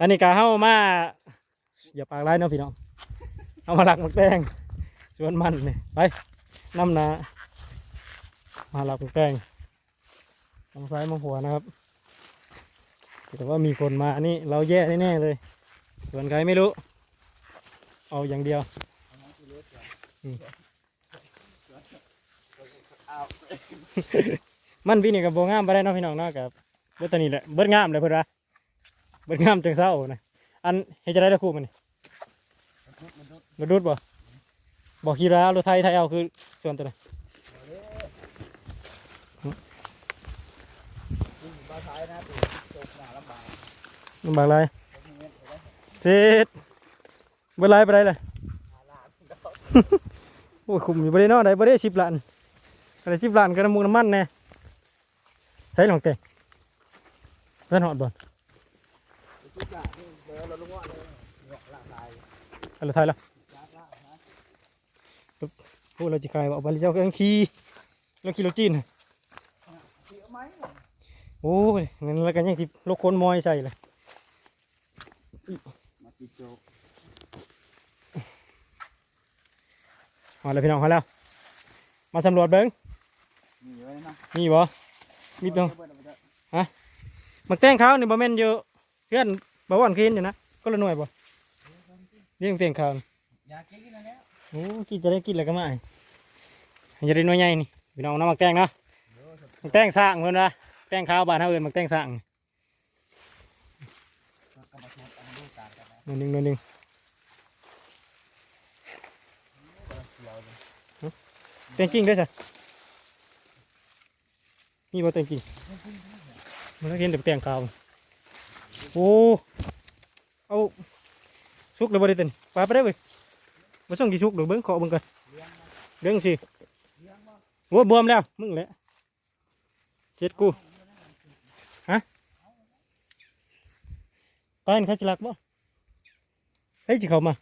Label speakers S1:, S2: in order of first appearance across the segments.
S1: อันนี้ก็เฮามาอย่าปากร้ายเนาะพี่น้องเอามาหลักหมักแตงสวนมันนี่ไปนำนามาหลักหมักแตงทางซ้ายมองหัวนะครับแต่ว่ามีคนมาอันนี้เราแย่แน่ๆเลยส่วนใครไม่รู้ เอาอย่างเดียวมันพี่นี่กับโบงามไปได้เนาะพี่น้องเนาะกับเบิดตัวนี้แหละเบิดงามเลยเพื่อนว่า เบิดงามจังเศร้านะอันเฮ็ดจะได้ตะคู่มันนี่รถดูดบ่บอกขี่รารถไทยไทยเอาคือส่วนตัวไหน
S2: บ้าท้ายนะตู่ตกหนาลำบาก
S1: ไรเจ็ดเบิดไรไปได้เลยโอ้ยคุมอยู่บริเนอได้บริสิบล้านอะไรสิบล้านก็น้ำมูกน้ำมันแน่ใส่หลงเตะใส่หอดบ่
S2: ทุกอล อกละตาย
S1: อะไรไทยละ
S2: จ้าละ
S1: พูดเราจะขายบอกบริเจ้าเครื่องขี่เราขี่รถจีนโอ้ยงั้นแล้วกันยังที่รถคนมอยใส่เลย
S2: มาจิโจ
S1: มาเลยพี่น้องมาแล้ว มาสำรวจเบิ้ง
S2: มี
S1: บ่มีเบิ้งมักแต้งเขาวนี่ยบ่แม่นอยู่เพื่อน บ่ว่านคืนอยู่นะก็ละหน่วยบ่เรียกมักแตงขาว
S2: อยากกินแล้ว
S1: โอ้กินจะได้กินแล้วก็มาให้จะได้หน่วยใหญ่นี่พี่น้องน้ำมักแตงเนาะมักแตงสร้างเพิ่อนว่าแตงขาวบ้านเฮาเอิ้นมักแตงสร้างหนึ่งหนึ่งหนึ่ง
S2: เขียวเลย
S1: แตงกิ่งด้จ้ะมีบ่แตงกิ่งมันก็เห็นแต่แตงขาว โอ้เอาสุกเลยบ่ได้เต็นปลาไปได้เว้ยบ่ส่งกี่สุกเดี๋ยวเบิ่งขอเบิ่งก่อน
S2: เลี้ยงมา
S1: เบิ่งสิ
S2: เลี้ยงมา
S1: โอ้บวมแล้วมึงแหละเจ็ดกูฮะปานเขาสิรักบ่เฮ้ยสิเขามา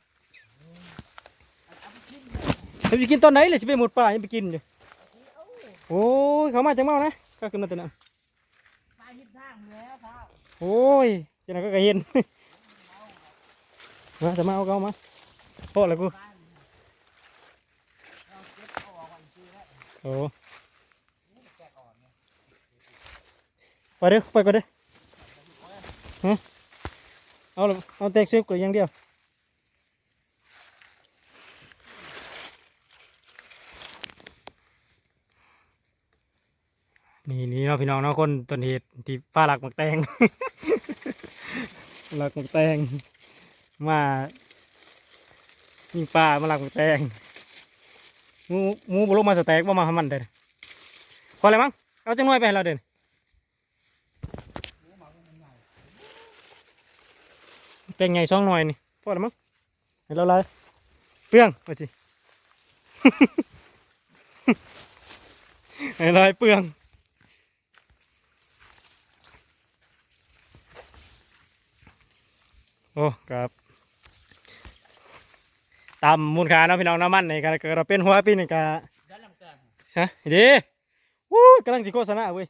S1: เขาจะกินตอนไหนเลยสิไปหมดป่ายังไปกินอยู่โอ้ยเขามาจังเมานะก็ขึ้นมาแตัวนั้น
S2: ไปหิดทางแล้วครับ
S1: โอ้ย จังนั้นก็กระเห็นมาจะมาเอาเขามาพอแล้วกูโอ้ไปเด้อไปก่อนเด้อฮะเอาเอาแตงเซฟก่อนย่างเดียวนี่นี่เนาะพี่น้องเนาะคนต้นเหตุที่ป้าหลักหมักแตง หลักมักแตงมายิงปลามาหลักมักแตงหมูหมูบุลงมาสแต็กบ่มาห้มันเด้อพอแล้วมั้งเอาจังหน่วยไปให้เราเด้อเป็นไงช่องหน่อยนี่พอแล้วมั้งเห็นเราเลยเปลืองเอาสิเห็นเลยเปลือง โอ้ครับตามมูลค่าเนาะพี่น้องน้ำมันนี่ก็เกิดเราเป็นหัวปีนี่ก็
S2: ด้านลำแกง
S1: ฮะดีวู้กำลังสิโฆษณาเว้ย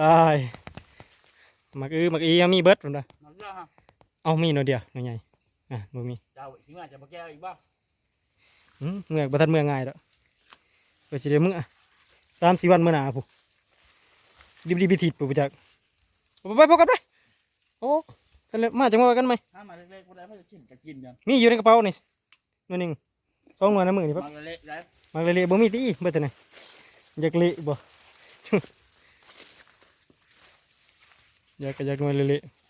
S1: ตายมักอือมักอียังมีเบิดพุ่นนะ
S2: มันเยอะฮะ
S1: เอามีหน่อยเดียวหน่อยใหญ่อะบ่มี
S2: เจ้าถึงอาจจะมาแก้อีกบ้าง
S1: อืมเมืองประทันเมืองง่ายแล้วไปสิเดี๋ยวมึงอะสามสี่วันเมื่อหนาผู้ดิบดิบบิทิดผู้ประจักษ์ไปไปพบกันไปโอ้ กันเลยมาจังหวะกันไหม
S2: ถ้ามาเล็กๆก็ได้เพื่อจะกินจะกินกัน
S1: มีอยู่ในกระเป๋านี่หน่วยหนึ่งสองหน่วยนะมือนี่ปั๊บ
S2: มาเล็กๆได้
S1: มาเลยๆบ่มีตีเบิดแต่ไหนอยากเละบ่อยากก็อยากหน่วยเละๆ